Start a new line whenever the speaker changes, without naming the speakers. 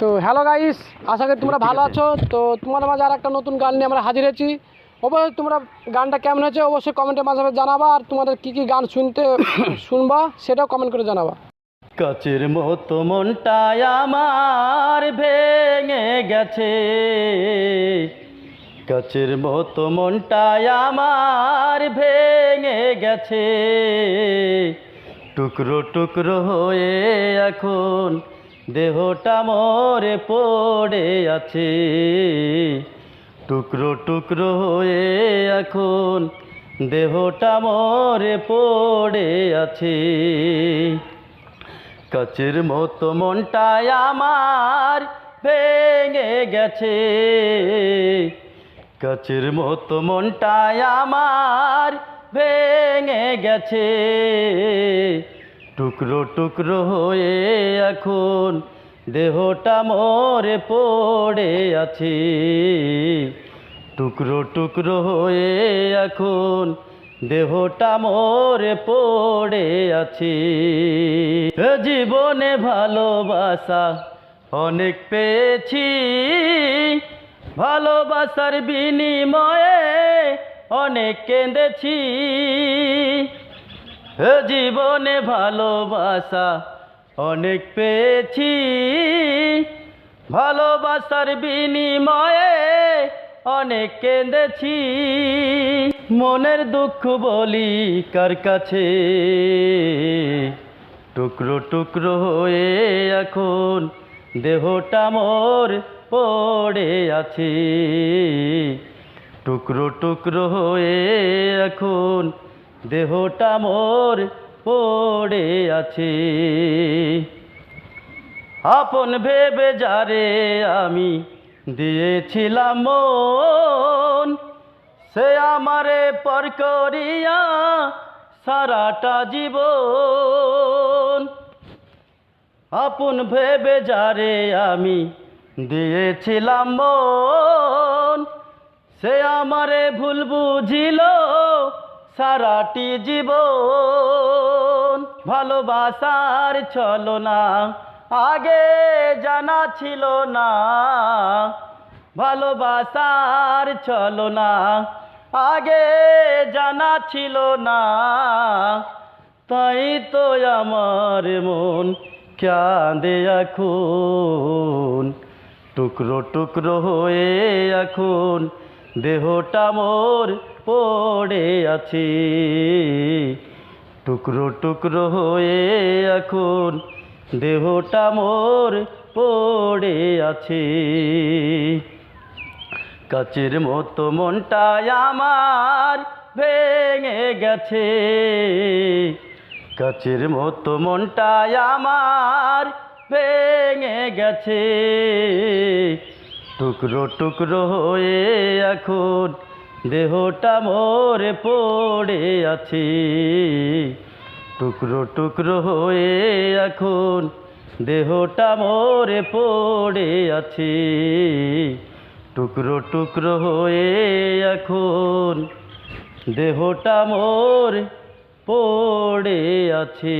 তো hello guys, আশা করি তোমরা ভালো আছো। তো তোমাদের মাঝে আর একটা নতুন গান নিয়ে আমরা হাজির হয়েছি। অবশ্যই তোমরা গানটা কেমন হয়েছে অবশ্যই কমেন্টের মাধ্যমে জানাবা আর তোমাদের কি কি গান শুনতে শুনবা সেটাও কমেন্ট করে জানাবা।
কাচের মতো মনটায় আমার ভেঙে গেছে। কাচের মতো মনটায় আমার ভেঙে গেছে। টুকরো টুকরো হয়ে এখন দেহটা মরে পড়ে আছে। টুকরো টুকরো হয়ে এখন দেহটা মরে পড়ে আছে। কাচের মতো মনটায় আমার ভেঙে গেছে। কাচের মতো মনটায় আমার ভেঙে গেছে। টুকরো টুকরো হয়ে এখন দেহটা মরে পড়ে আছে। টুকরো টুকরো হয়ে এখন দেহটা মোরে পড়ে আছে। জীবনে ভালোবাসা অনেক পেয়েছি। ভালোবাসার বিনিময়ে অনেক কেঁদেছি। জীবনে ভালোবাসা অনেক পেয়েছি। ভালোবাসার বিনিময়ে অনেক কেঁদেছি। মনের দুঃখ বলি কার কাছে? টুকরো টুকরো হয়ে এখন দেহটা মোর পড়ে আছে। টুকরো টুকরো হয়ে এখন দেহটা মোর পড়ে আছে। আপন ভেবে যারে আমি দিয়েছিলাম সে আমারে পর করিয়া সারাটা জীবন। আপন ভেবে যারে আমি দিয়েছিলাম সে আমারে ভুল বুঝিল সারাটি জীবন ভালোবাসার ছলনা, আগে জানা ছিল না। ভালোবাসার ছলনা, আগে জানা ছিল না। তাই তো আমার মন কাঁদে এখন, টুকরো টুকরো হয়ে এখন। দেহটা মোর পড়ে আছে। টুকরো টুকরো হয়ে এখন দেহটা মোর পড়ে আছে। কাচের মতো মনটায় আমার ভেঙে গেছে। কাচের মতো মনটায় আমার ভেঙে গেছে। টুকরো টুকরো হয়ে এখন দেহটা মোরে পড়ে আছে। টুকরো টুকরো হয়ে এখন দেহটা মোরে পড়ে আছে। টুকরো টুকরো হয়ে এখন দেহটা মোর পড়ে আছে।